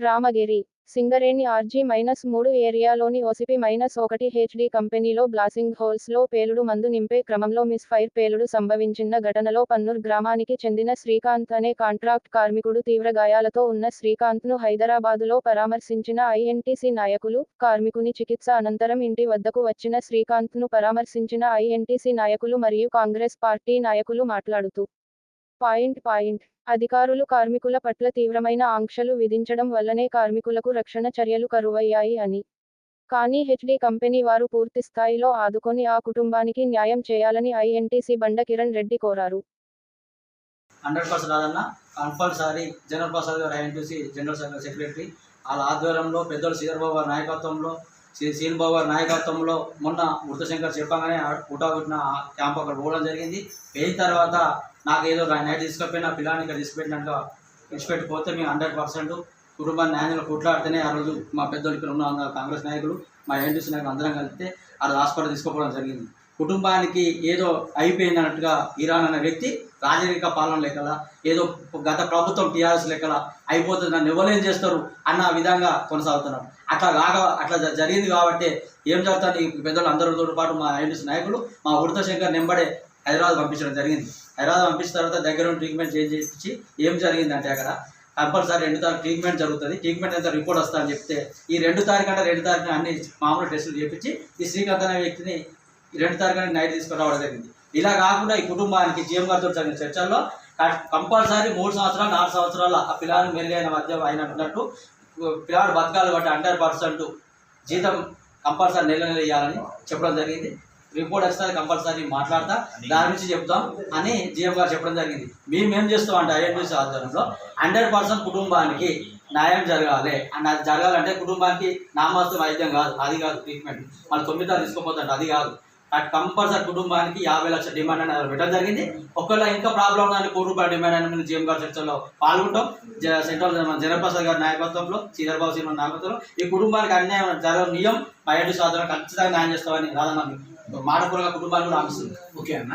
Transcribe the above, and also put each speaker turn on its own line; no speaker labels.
Ramagiri Singareni RG minus మూడు ఏరియాలోని OCP minus ఒకటి హెచ్డి కంపెనీలో బ్లాసింగ్ హోల్స్లో పేలుడు మందు నింపే క్రమంలో మిస్ ఫైర్ పేలుడు సంభవించిన ఘటనలో పన్నూర్ గ్రామానికి చెందిన శ్రీకాంత్ అనే కాంట్రాక్ట్ కార్మికుడు తీవ్ర గాయాలతో ఉన్న శ్రీకాంత్ను హైదరాబాదులో పరామర్శించిన ఐఎన్టీసీ నాయకులు కార్మికుని చికిత్స అనంతరం ఇంటి వద్దకు వచ్చిన శ్రీకాంత్ను పరామర్శించిన ఐఎన్టీసీ నాయకులు మరియు కాంగ్రెస్ పార్టీ నాయకులు మాట్లాడుతూ పాయింట్ పాయింట్. అధికారులు కార్మికుల పట్ల తీవ్రమైన ఆంక్షలు విధించడం వల్లనే కార్మికులకు రక్షణ చర్యలు కరువయ్యాయి అని. కానీ హెచ్డి కంపెనీ వారు పూర్తి స్థాయిలో ఆదుకొని ఆ కుటుంబానికి న్యాయం చేయాలని ఐఎన్టీసీ బండ కిరణ్ రెడ్డి కోరారు.
Hundred percent రాదన్న compulsory general Prasad garu INTC general secretary వాళ్ళ ఆధ్వర్యంలో పెద్దలు శ్రీధర్బాబు గారి నాయకత్వంలో శ్రీ శ్రీనిబాబు గారి నాయకత్వంలో మొన్న వృత్తశంకర్ చెప్పగానే పుట్టిన క్యాంప్ అక్కడ పోవడం జరిగింది. వెళ్ళిన తర్వాత నాకు ఏదో నైట్ తీసుకుపోయిన పిల్లాన్ని ఇక్కడ తీసుకుపెట్టినట్టుగా తీసుకెట్టిపోతే మేము హండ్రెడ్ పర్సెంట్ కుటుంబాన్ని న్యాయంలో కొట్లాడితేనే ఆ రోజు మా పెద్దోళ్ళు ఇక్కడ ఉన్న కాంగ్రెస్ నాయకులు మా ఎన్టీసీ నాయకులు అందరం కలిపితే ఆ రోజు హాస్పిటల్ తీసుకోవడం జరిగింది. కుటుంబానికి ఏదో అయిపోయిందన్నట్టుగా ఇరాన్ అనే వ్యక్తి రాజరిక పాలన లెక్కల ఏదో గత ప్రభుత్వం టీఆర్ఎస్ లెక్కల అయిపోతుంది నన్ను ఎవరేం చేస్తారు అన్న విధంగా కొనసాగుతున్నారు. అట్లా కాక అట్లా జరిగింది కాబట్టి ఏం జరుగుతుంది? పెద్దలు అందరితో పాటు మా ఐఎన్టీసీ నాయకులు మా ఉడత శంకర్ నెంబడే హైదరాబాద్ పంపించడం జరిగింది. హైదరాబాద్ పంపించిన తర్వాత దగ్గర ట్రీట్మెంట్ చేంజ్ చేసి ఏం జరిగిందంటే అక్కడ కంపల్సరీ రెండు తారీఖు ట్రీట్మెంట్ జరుగుతుంది. ట్రీట్మెంట్ అంతా రిపోర్ట్ వస్తా అని చెప్తే ఈ రెండు తారీఖు అంటే రెండు తారీఖున అన్ని మామూలు టెస్టులు చేపించి ఈ శ్రీకాంత్ అనే వ్యక్తిని రెండు తారీఖున నైట్ తీసుకురావడం జరిగింది. ఇలా కాకుండా ఈ కుటుంబానికి జీఎం గారితో జరిగిన చర్చల్లో కంపల్సరీ మూడు సంవత్సరాలు నాలుగు సంవత్సరాలు ఆ పిల్లలు మెరుగైన మధ్య అయినట్టు పిల్లాడు బతకాలి బట్టి హండ్రెడ్ పర్సెంట్ జీతం కంపల్సరీ నెల నెల ఇవ్వాలని చెప్పడం జరిగింది. రిపోర్ట్ వస్తుంది కంపల్సరీ మాట్లాడతా. దాని గురించి చెప్తాం అని జీఎం గారు చెప్పడం జరిగింది. మేము ఏం చేస్తాం అంటే ఐఎన్టీసీ ఆధ్వర్యంలో హండ్రెడ్ పర్సెంట్ కుటుంబానికి న్యాయం జరగాలి. అండ్ అది జరగాలంటే కుటుంబానికి నామాస్తి వైద్యం కాదు. అది కాదు ట్రీట్మెంట్ వాళ్ళు తొమ్మిది తీసుకుపోతాడు అది కాదు. కంపల్సరీ కుటుంబానికి యాభై లక్షల డిమాండ్ అనేది పెట్టడం జరిగింది. ఒకవేళ ఇంకా ప్రాబ్లం ఉందని కోటి రూపాయల డిమాండ్ అని మేము జీఎం గారి చర్చలో పాల్గొంటాం. సెంట్రల్ జనప్రసాద్ గారి నాయకత్వంలో శ్రీధర్బాబు సింహ నాయకత్వంలో. ఈ కుటుంబానికి అన్యాయం జరగని నియం సాధన ఖచ్చితంగా న్యాయం చేస్తామని రాదన్న మాట కుటుంబాన్ని కూడా ఆశిస్తుంది
ఓకే అన్న.